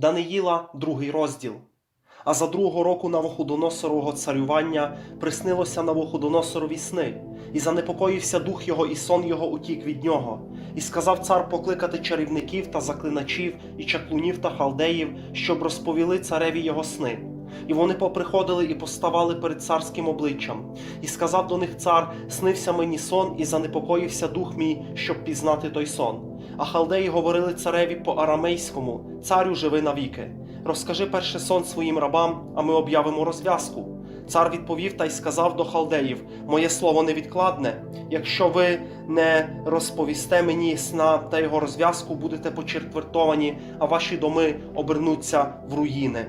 Даниїла, другий розділ. А за другого року Навуходоносорового царювання приснилося Навуходоносорові сни, і занепокоївся дух його, і сон його утік від нього. І сказав цар покликати чарівників та заклиначів, і чаклунів та халдеїв, щоб розповіли цареві його сни. І вони поприходили і поставали перед царським обличчям. І сказав до них цар: Снився мені сон, і занепокоївся дух мій, щоб пізнати той сон. А халдеї говорили цареві по арамейському: Царю живи навіки. Розкажи перше сон своїм рабам, а ми об'явимо розв'язку. Цар відповів та й сказав до халдеїв: Моє слово невідкладне. Якщо ви не розповісте мені сна та його розв'язку, будете почетвертовані, а ваші доми обернуться в руїни.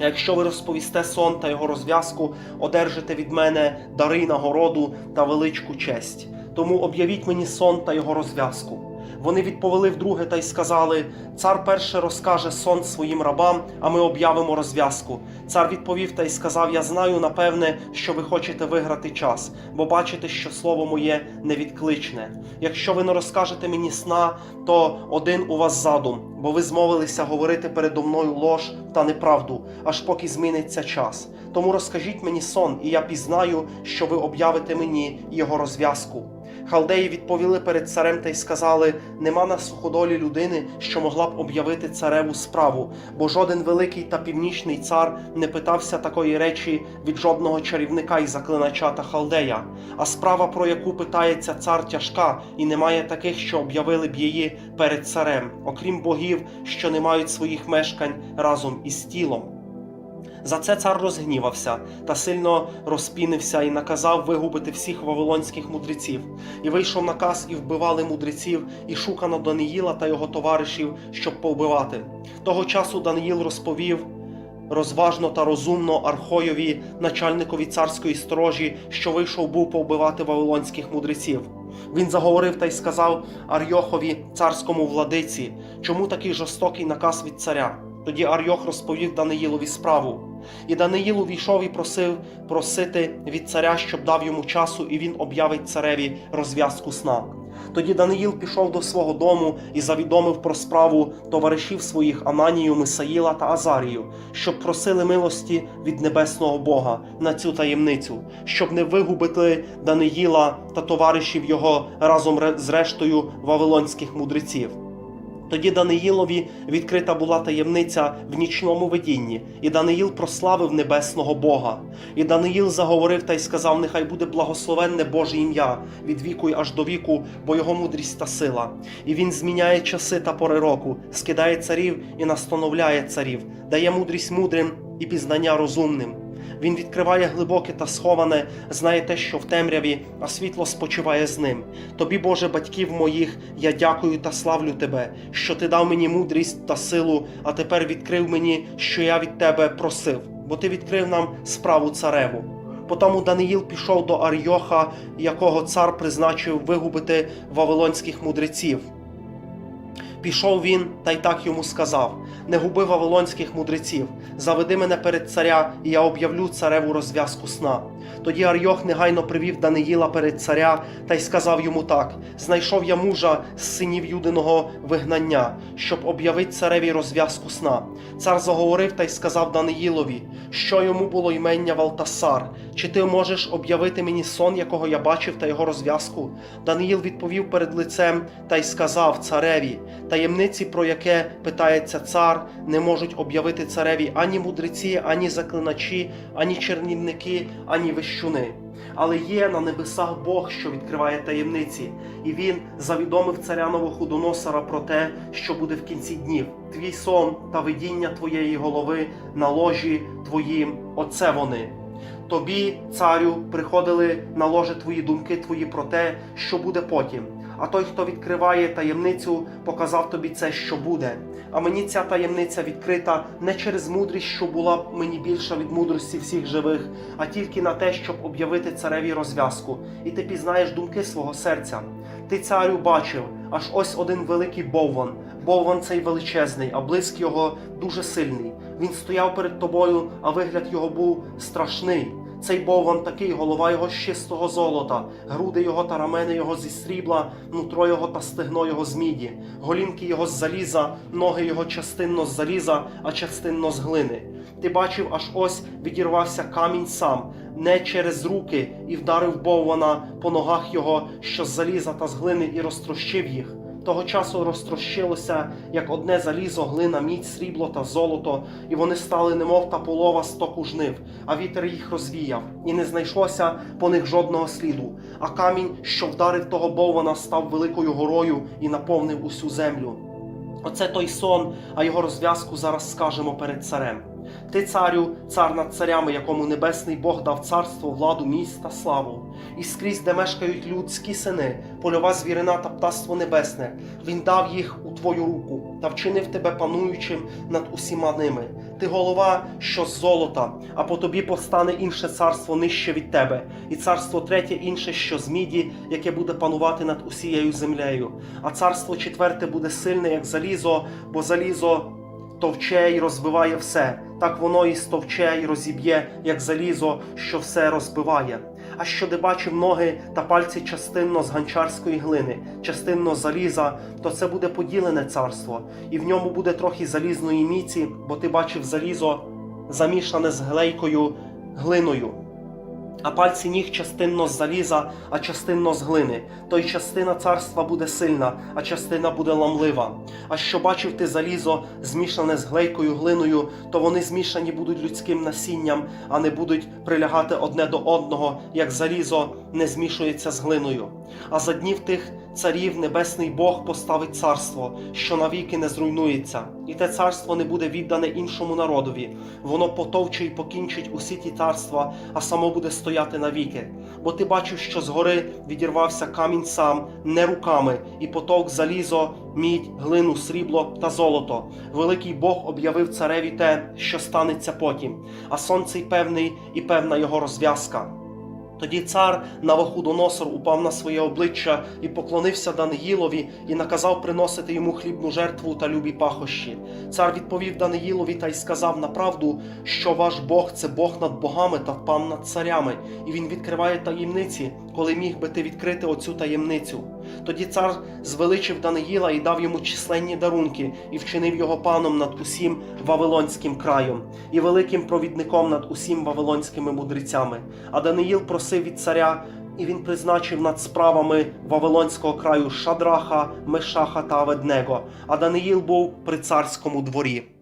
А якщо ви розповісте сон та його розв'язку, одержите від мене дари нагороду та величку честь. Тому об'явіть мені сон та його розв'язку. Вони відповіли вдруге та й сказали: Цар перше розкаже сон своїм рабам, а ми об'явимо розв'язку. Цар відповів та й сказав: Я знаю, напевне, що ви хочете виграти час, бо бачите, що слово моє невідкличне. Якщо ви не розкажете мені сна, то один у вас задум, бо ви змовилися говорити передо мною лож та неправду, аж поки зміниться час. Тому розкажіть мені сон, і я пізнаю, що ви об'явите мені його розв'язку. Халдеї відповіли перед царем та й сказали: нема на суходолі людини, що могла б об'явити цареву справу, бо жоден великий та північний цар не питався такої речі від жодного чарівника і заклинача та халдея. А справа, про яку питається цар, тяжка, і немає таких, що об'явили б її перед царем, окрім богів, що не мають своїх мешкань разом із тілом. За це цар розгнівався та сильно розпінився і наказав вигубити всіх вавилонських мудреців. І вийшов наказ, і вбивали мудреців, і шукано Даниїла та його товаришів, щоб повбивати. Того часу Даниїл розповів розважно та розумно Архоєві, начальникові царської сторожі, що вийшов був повбивати вавилонських мудреців. Він заговорив та й сказав Арйохові, царському владиці, чому такий жорстокий наказ від царя. Тоді Арйох розповів Даниїлові справу. І Даниїл увійшов і просив просити від царя, щоб дав йому часу, і він об'явить цареві розв'язку сна. Тоді Даниїл пішов до свого дому і завідомив про справу товаришів своїх Ананію, Мисаїла та Азарію, щоб просили милості від небесного Бога на цю таємницю, щоб не вигубити Даниїла та товаришів його разом з рештою вавилонських мудреців. Тоді Даниїлові відкрита була таємниця в нічному видінні, і Даниїл прославив небесного Бога. І Даниїл заговорив та й сказав: Нехай буде благословенне Боже ім'я від віку й аж до віку, бо його мудрість та сила. І він зміняє часи та пори року, скидає царів і настановляє царів, дає мудрість мудрим і пізнання розумним. Він відкриває глибоке та сховане, знає те, що в темряві, а світло спочиває з ним. Тобі, Боже, батьків моїх, я дякую та славлю Тебе, що ти дав мені мудрість та силу, а тепер відкрив мені, що я від Тебе просив, бо ти відкрив нам справу цареву. Потому Даниїл пішов до Арйоха, якого цар призначив вигубити вавилонських мудреців. Пішов він та й так йому сказав: Не губи вавилонських мудреців, заведи мене перед царя, і я об'явлю цареву розв'язку сна. Тоді Арйох негайно привів Даниїла перед царя та й сказав йому так: Знайшов я мужа з синів юдиного вигнання, щоб об'явити цареві розв'язку сна. Цар заговорив та й сказав Даниїлові, що йому було ймення Валтасар. Чи ти можеш об'явити мені сон, якого я бачив, та його розв'язку? Даниїл відповів перед лицем та й сказав цареві: таємниці, про яке питається цар, не можуть об'явити цареві ані мудреці, ані заклиначі, ані чернівники, ані вещуни. Але є на небесах Бог, що відкриває таємниці, і він завідомив царя Новоходоносора про те, що буде в кінці днів. Твій сон та видіння твоєї голови на ложі твоїм, оце вони. Тобі, царю, приходили на ложе твої думки твої про те, що буде потім. А той, хто відкриває таємницю, показав тобі це, що буде. А мені ця таємниця відкрита не через мудрість, що була б мені більша від мудрості всіх живих, а тільки на те, щоб об'явити цареві розв'язку. І ти пізнаєш думки свого серця. Ти, царю, бачив, аж ось один великий бовван. Бовван цей величезний, а блиск його дуже сильний. Він стояв перед тобою, а вигляд його був страшний. Цей бовван такий, голова його з чистого золота, груди його та рамени його зі срібла, нутро його та стегно його з міді, голінки його з заліза, ноги його частинно з заліза, а частинно з глини. Ти бачив, аж ось відірвався камінь сам, не через руки, і вдарив боввана по ногах його, що з заліза та з глини, і розтрощив їх. Того часу розтрощилося, як одне залізо, глина, мідь, срібло та золото, і вони стали немов та полова стоку жнив, а вітер їх розвіяв, і не знайшлося по них жодного сліду. А камінь, що вдарив того боввана, став великою горою і наповнив усю землю. Оце той сон, а його розв'язку зараз скажемо перед царем. Ти, царю, цар над царями, якому небесний Бог дав царство, владу, міць та славу. І скрізь, де мешкають людські сини, польова звірина та птаство небесне, він дав їх у твою руку та вчинив тебе пануючим над усіма ними. Ти голова, що з золота, а по тобі постане інше царство нижче від тебе, і царство третє інше, що з міді, яке буде панувати над усією землею. А царство четверте буде сильне, як залізо, бо залізо товче й розбиває все, так воно і стовче й розіб'є, як залізо, що все розбиває. А що де бачив ноги та пальці частинно з ганчарської глини, частинно заліза, то це буде поділене царство, і в ньому буде трохи залізної міці, бо ти бачив залізо замішане з глейкою глиною. А пальці ніг частинно з заліза, а частинно з глини. То й частина царства буде сильна, а частина буде ламлива. А що бачив ти залізо, змішане з глейкою глиною, то вони змішані будуть людським насінням, а не будуть прилягати одне до одного, як залізо не змішується з глиною. А за днів тих царів небесний Бог поставить царство, що навіки не зруйнується, і те царство не буде віддане іншому народові. Воно потовче й покінчить усі ті царства, а само буде стояти навіки. Бо ти бачив, що згори відірвався камінь сам, не руками, і потовк залізо, мідь, глину, срібло та золото. Великий Бог об'явив цареві те, що станеться потім, а сонце й певний, і певна його розв'язка. Тоді цар Навуходоносор упав на своє обличчя і поклонився Даниїлові і наказав приносити йому хлібну жертву та любі пахощі. Цар відповів Даниїлові та й сказав направду, що ваш Бог це Бог над богами та пан над царями, і він відкриває таємниці, коли міг би ти відкрити оцю таємницю. Тоді цар звеличив Даниїла і дав йому численні дарунки, і вчинив його паном над усім Вавилонським краєм, і великим провідником над усім вавилонськими мудрецями. А Даниїл просив від царя, і він призначив над справами Вавилонського краю Шадраха, Мешаха та Аведнего. А Даниїл був при царському дворі.